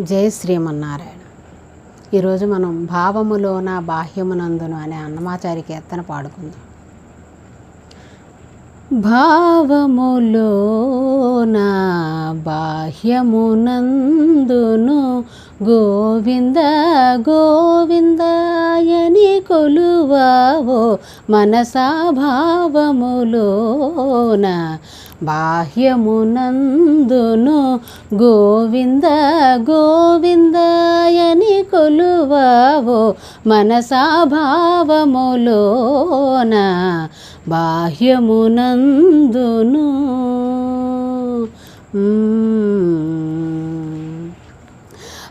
జై శ్రీమన్నారాయణ. ఈరోజు మనం భావములోన బాహ్యమునందును అనే అన్నమాచారి కీర్తన పాడుకుందాం. భావములోన బాహ్యమునందును గోవింద గోవిందాయని కొలువావో మనసా భావములోన బాహ్యమునందును గోవింద గోవిందాయని కొలువావో మనసాభావములోన బాహ్యమునందును.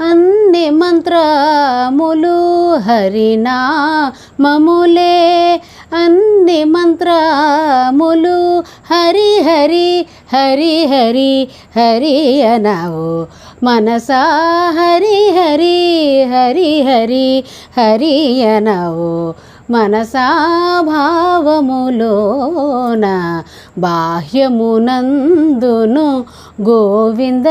అన్ని మంత్రములు హరినా మములే అన్ని మంత్రములు హరి హరి హరి హరి హరి అనవు. మనసా హరి హరి హరి హరి హరి అనవు. మనసాభావములోన బాహ్యమునందును గోవింద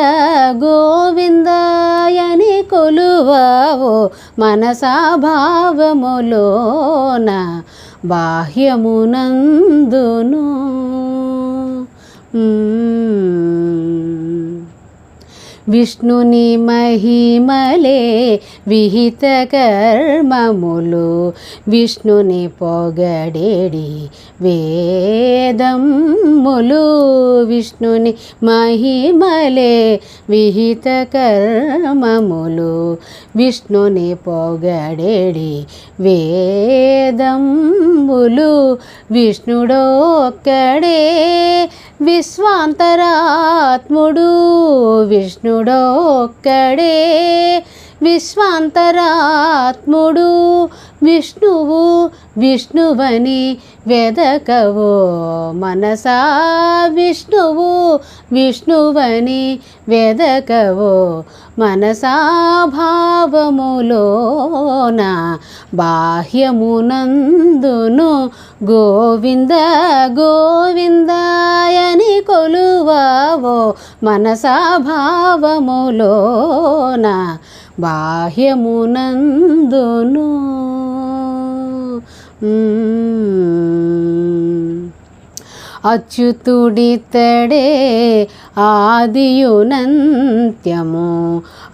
గోవిందయని కొలువావో. మనసా భావములోన బాహ్యమునందును. విష్ణుని మహిమలే విహిత కర్మములు. విష్ణుని పొగడేడి వేదములు. విష్ణుని మహిమలే విహిత కర్మములు. విష్ణుని పొగడేడి వేదములు. విష్ణుడోక్కడే విశ్వాంతరాత్ముడు. విష్ణు విష్ణుడొక్కడే విశ్వాంతరాత్ముడు విష్ణువు విష్ణువని వెదకవో మనసా విష్ణువు విష్ణువని వెదకవో మనసా భావములోన బాహ్యమునందును గోవింద గోవిందాయని కొలువావో మనసాభావములోన బాహ్యమునందును. అచ్యుతుడితడే ఆదియునంత్యము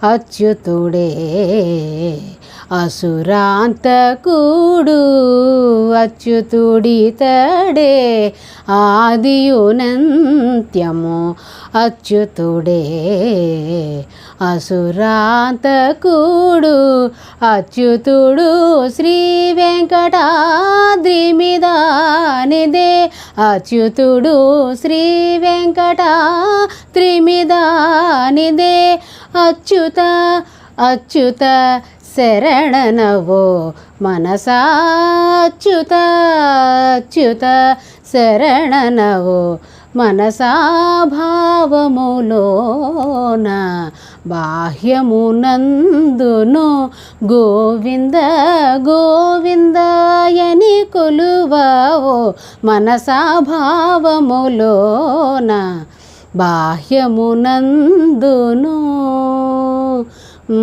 అచ్యుతుడే అసురాంతకుడు అచ్యుతుడితడే ఆదియునంత్యము అచ్యుతుడే. అసురాంతకుడు అచ్యుతుడు శ్రీ వెంకటాద్రి మీదానిదే. అచ్యుతుడు శ్రీ వెంకటాద్రి త్రిమిదానిదే అచ్యుత అచ్యుత శరణనవో మనసాచ్యుత అచ్యుత శరణనవో మనసా భావములోన బాహ్యమునందును గోవింద గోవిందాయని కొలువావో మనసా భావములోన బాహ్యమునందును Hmm.